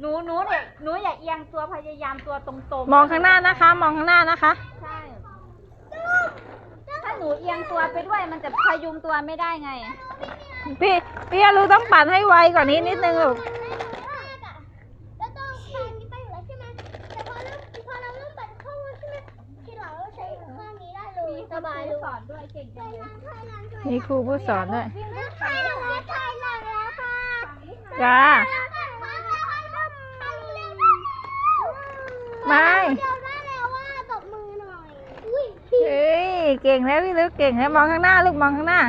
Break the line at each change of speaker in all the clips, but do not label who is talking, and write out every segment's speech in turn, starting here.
หนูหนูเนี่ยหนูอย่าเอียงตัวพยายามตัวตรงๆ
มองข้างหน้านะคะ มองข้างหน้านะคะ
ใช่ถ้าหนูเอียงตัวไปด้วยมันจะพยุงตัวไม่ได้ไง
พี่พี่อารู้ต้องปั่นให้ไวกว่านี้นิดนึงลูก
แล้วต้องใช้นี้ไปอยู่แล้วใช่ไหมแต่พอเราพอเราเริ่มปัดเข้ามาใช่ไหมทีหลังเราใช้ข้างนี้ได้เลยสบายเลย
สอนด้วยเก่งจังเลย
มีครูผู้สอนด้วย
ใช่แล้วใช่แล้วค่ะ
จ้า ไม่
เดี๋ยวได้แล้วว่าตบมือหน่อยอุ้ย
เฮ้ย เก่งแล้วพี่ลูกเก่งแล้วมองข้างหน้าลูกมองข้างหน้า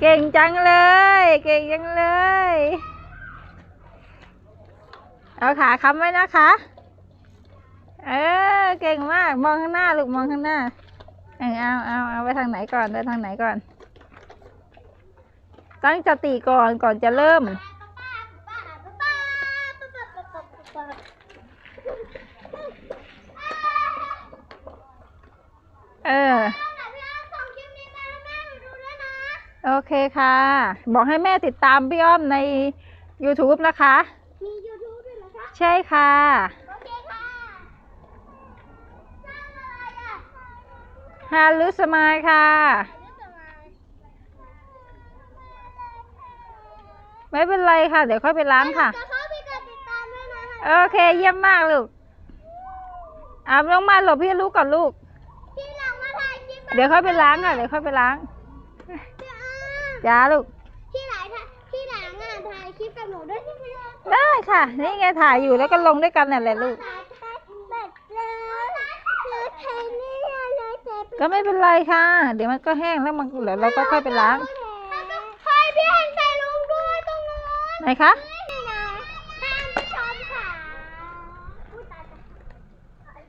เก่งจังเลย เก่งจังเลย เอาขาค้ำไว้นะคะ เออ เก่งมาก มองข้างหน้าลูกมองข้างหน้า เออเอาเอาเอาไปทางไหนก่อนไปทางไหนก่อน ตั้งสติก่อนก่อนจะเริ่ม เออ โอเคค่ะ บอกให้แม่ติดตามพี่อ้อมใน YouTube นะคะ
มียูทูบด้วยนะคะ
ใช่ค่ะ
โอเคค่ะสร้างอะไรอะ
ฮารุสมายค่ะไม่เป็นไรค่ะ เดี๋ยวค่อยไปล้างค่ะ
จะเข้าไปกดติดตามด้วยนะคะ
โอเค เยี่ยมมากลูกอาลงมาหลบพี่ลูกก่อนลูก
ที่หลังมาถ่ายคลิป
เดี๋ยวค่อยไปล้างค่ะเดี๋ยวค่อยไปล้าง
พี่อา
จ้าลูก
ที่ไหนถ่ายที่หลังอะถ่ายคลิปกับหนูด้วยใช่ไหมคะ
ได้ค่ะ นี่ไงถ่ายอยู่แล้วก็ลงด้วยกันนั่นแหละลูก
ถ่ายถ่ายแบบเลยเลยเทนี่เลยเทป
ก็ไม่เป็นไรค่ะ เดี๋ยวมันก็แห้งแล้วมันเดี๋ยวเราก็ค่อยไปล้าง
เฮ้ยพี่เห็นใส่ลุงด้วยตรงนู้น
ไหนคะ
นี่นะท่านผู้ชมค่ะอุ๊ยตายตาย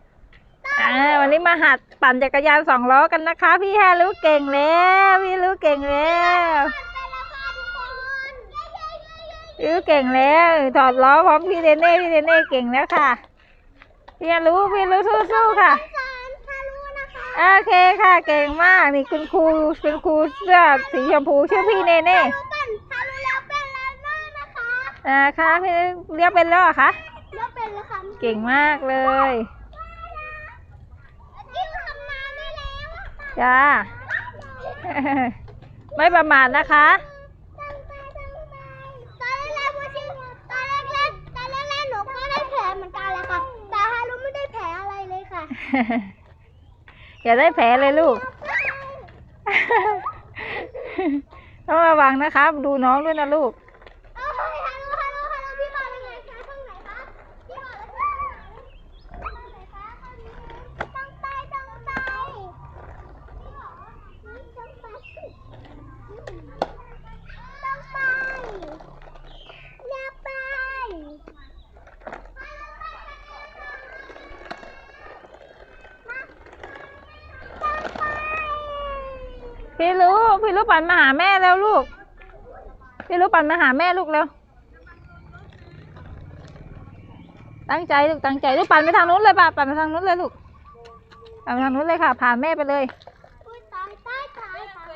อ่า วั นนี้มาหัดปั่นจักรยานสองล้อกันนะคะ พี่ฮารุเก่งแล้วพี่รู้เก่งแล้ว
ไปแล้วค่ะทุกคนเย้เย้เย้เย้
พี่รู้เก่งแล้วถอดล้อพร้อมพี่เดเน่พี่เดเน่เก่งแล้วค่ะพี่ฮารุพี่รู้สู้ๆค่ะ
สารทารุนะคะ
โอเคค่ะเก่งมากนี่คุณครูคุณครูเสื้อสีชมพูชื่อพี่เนเน่
เป็นทารุแล้วเป็นแล้วด้วยนะคะ
อ่าค่ะพี่เรียกเป็นแล้วเหรอคะ
แล้วเป็นแล้วค่ะ
เก่งมากเลย
จิ้วทำมาได้แล้วอะค่ะ
จ้า ไม่ประมาทนะคะ
ตั้งใจตั้งใจตอนแรกๆว่าชื่อตอนแรกๆตอนแรกๆหนูก็ได้แผลเหมือนกันแหละค่ะ แต่ฮารุไม่ได้แผลอะไรเลยค่ะ
อย่าได้แผลเลยลูก ต้องระวังนะคะ ดูน้องด้วยนะลูก
เอาเฮ้ยฮัลโหลฮัลโหลฮัลโหลพี่บอลเป็นไงคะช่องไหนคะพี่บอลแล้วช่องไหนช่องไหนคะช่องนี้ช่องใต้ช่องใต้นี่เหรอช่องใต้ช่องใต้อย่าไปมาช่องใต้
พี่รู้พี่รู้ปั่นมาหาแม่แล้วลูก พี่รู้ปั่นมาหาแม่ลูกแล้ว ตั้งใจลูกตั้งใจลูกปั่นไปทางนู้นเลยป่ะปั่นไปทางนู้นเลยลูกปั่นไปทางนู้นเลยค่ะ ผ่านแม่ไปเลย
อุ๊ยตายตายตายตาย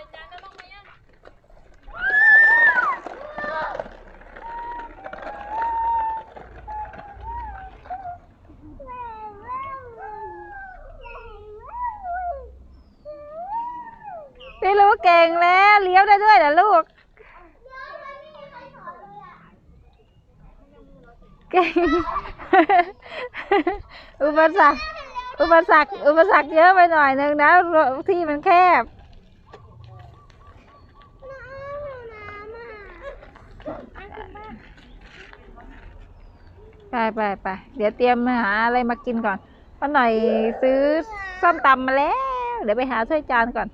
พี่รู้เก่งแล้วเลี้ยวได้ด้วยเหรอลูก เก่ง อุปสรรค อุปสรรค อุปสรรคเยอะไปหน่อยนึงนะที่มันแคบ ไปไปไปเดี๋ยวเตรียมหาอะไรมากินก่อนป้าหน่อยซื้อส้มตำมาแล้ว เดี๋ยวไปหาถ้วยจานก่อน